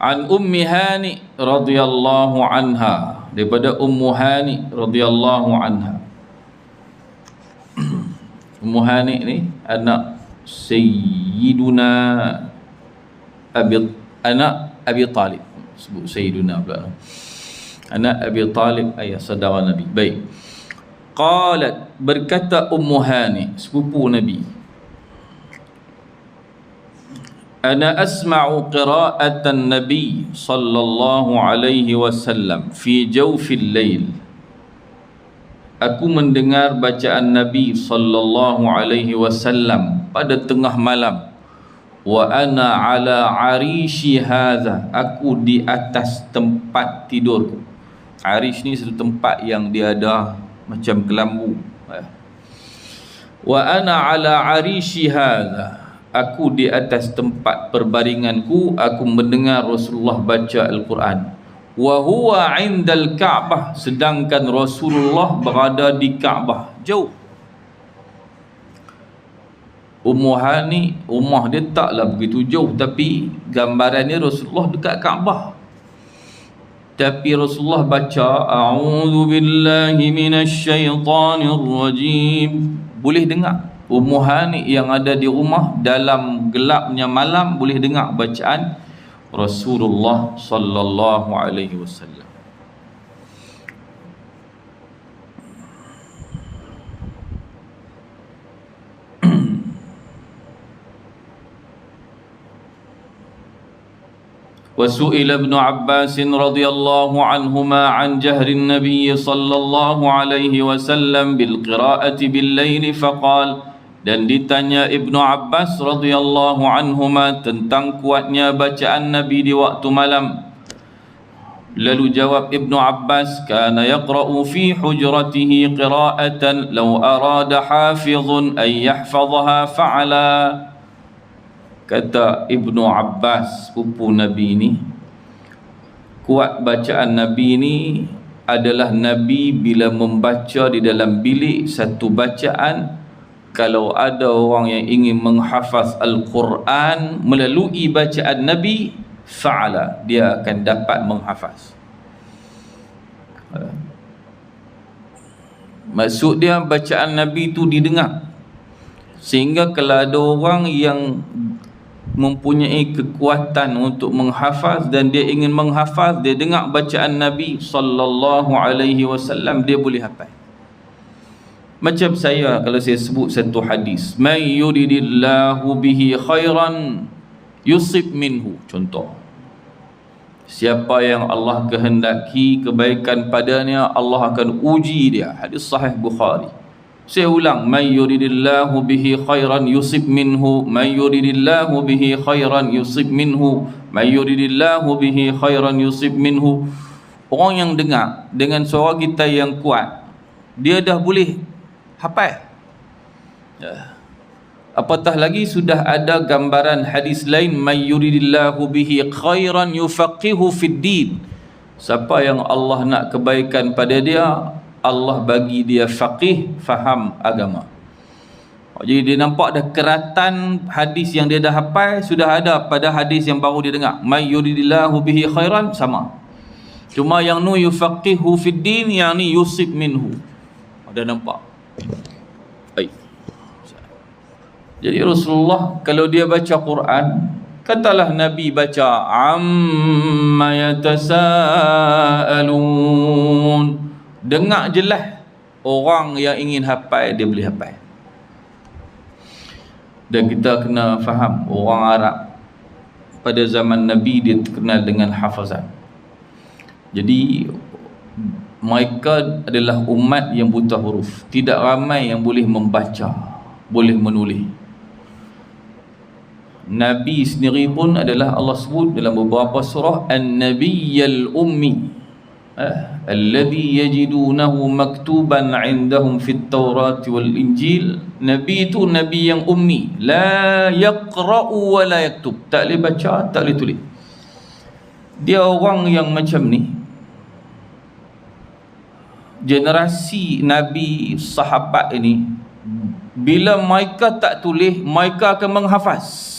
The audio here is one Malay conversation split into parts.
an ummi hani radhiyallahu anha. Daripada ummu hani radhiyallahu anha. Ummu hani ni anak sayyiduna abi anak abi talib. Sebut sayyiduna pula. Anak abi talib ayah saudara nabi. Baik. Qalat berkata ummu hani sepupu nabi أنا أسمع قراءة النبي صلى الله عليه وسلم في جوف الليل Aku mendengar bacaan Nabi sallallahu alaihi wasallam pada tengah malam. Wa ana ala arishi hadha. Aku di atas tempat tidur. Arish ni satu tempat yang dia ada macam kelambu. Eh. Wa ana ala arishi hadha aku di atas tempat perbaringanku aku mendengar Rasulullah baca Al-Quran. Wa huwa indal Ka'bah sedangkan Rasulullah berada di Ka'bah jauh. Ummu Hani rumah dia taklah begitu jauh tapi gambarannya Rasulullah dekat Ka'bah tapi Rasulullah baca a'udzu billahi boleh dengar Ummu Hani yang ada di rumah dalam gelapnya malam boleh dengar bacaan Rasulullah sallallahu alaihi wasallam. وسئل ابن عباس رضي الله عنهما عن جهر النبي صلى الله عليه وسلم بالقراءة بالليل فقال dan ditanya Ibnu Abbas radhiyallahu anhuma tentang kuatnya bacaan Nabi di waktu malam. Lalu jawab Ibnu Abbas kana yaqra'u fi hujratihi qira'atan law arada hafizun ay yahfazha fa'ala. Kata Ibnu Abbas pupu Nabi ni kuat bacaan Nabi ni adalah Nabi bila membaca di dalam bilik satu bacaan kalau ada orang yang ingin menghafaz Al-Quran melalui bacaan Nabi fa'ala dia akan dapat menghafaz. Maksud dia bacaan Nabi itu didengar. Sehingga kalau ada orang yang mempunyai kekuatan untuk menghafaz dan dia ingin menghafaz dia dengar bacaan Nabi sallallahu alaihi wasallam dia boleh hafal macam saya kalau saya sebut satu hadis, "May yuridillahu bihi khairan yusib minhu." Contoh. Siapa yang Allah kehendaki kebaikan padanya, Allah akan uji dia. Hadis sahih Bukhari. Saya ulang, "May yuridillahu bihi khairan yusib minhu." May yuridillahu bihi khairan yusib minhu. May yuridillahu bihi khairan yusib minhu. Orang yang dengar dengan suara kita yang kuat, dia dah boleh hafal ya. apatah lagi sudah ada gambaran hadis lain may yuridillahu bihi khairan yufaqihu fid din. Siapa yang Allah nak kebaikan pada dia Allah bagi dia faqih faham agama. Jadi dia nampak dah keratan hadis yang dia dah hafal sudah ada pada hadis yang baru dia dengar. May yuridillahu bihi khairan sama. Cuma yang nu yufaqihu fid din yang ni yusib minhu. Ada nampak Baik. Jadi Rasulullah kalau dia baca Quran, katalah Nabi baca amma yatasaalun. Dengar jelas orang yang ingin hafal dia boleh hafal. Dan kita kena faham orang Arab pada zaman Nabi dia terkenal dengan hafazan. Jadi mereka adalah umat yang buta huruf. Tidak ramai yang boleh membaca boleh menulis. Nabi sendiri pun adalah Allah sebut dalam beberapa surah An-Nabiyyal Ummi eh, Alladhi yajidunahu maktuban indahum fit Taurat wal Injil. Nabi itu Nabi yang ummi. La yaqra'u wa la yaktub. Tak boleh baca, tak boleh tulis. Dia orang yang macam ni generasi Nabi sahabat ini bila mereka tak tulis mereka akan menghafaz.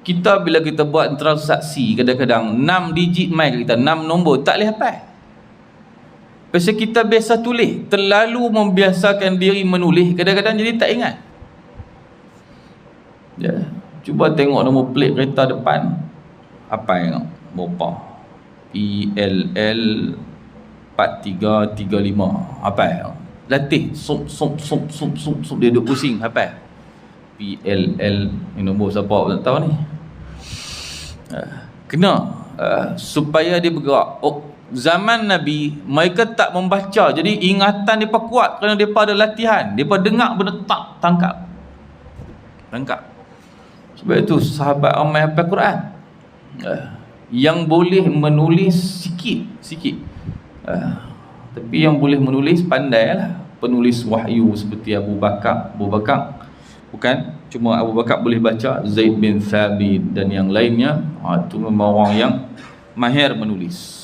Kita bila kita buat transaksi kadang-kadang 6 digit mai kita 6 nombor tak boleh hafal pasal kita biasa tulis terlalu membiasakan diri menulis kadang-kadang jadi tak ingat. Ya cuba tengok nombor plate kereta depan. Apa yang berapa PLL 4335 apa latih. Sup sup sup sup sup sup dia duduk pusing. Apa PLL ni nombor siapa tak tahu ni. Uh, kena. Uh, supaya dia bergerak. Oh, zaman Nabi mereka tak membaca. Jadi ingatan mereka kuat kerana mereka ada latihan. Mereka dengar benda tak tangkap. Tangkap. Sebab itu sahabat ramai hafal Quran. Uh, yang boleh menulis sikit sikit. Uh, tapi yang boleh menulis pandai lah. Penulis wahyu seperti Abu Bakar Abu Bakar bukan? Cuma Abu Bakar boleh baca Zaid bin Thabit dan yang lainnya. Ha, itu memang orang yang mahir menulis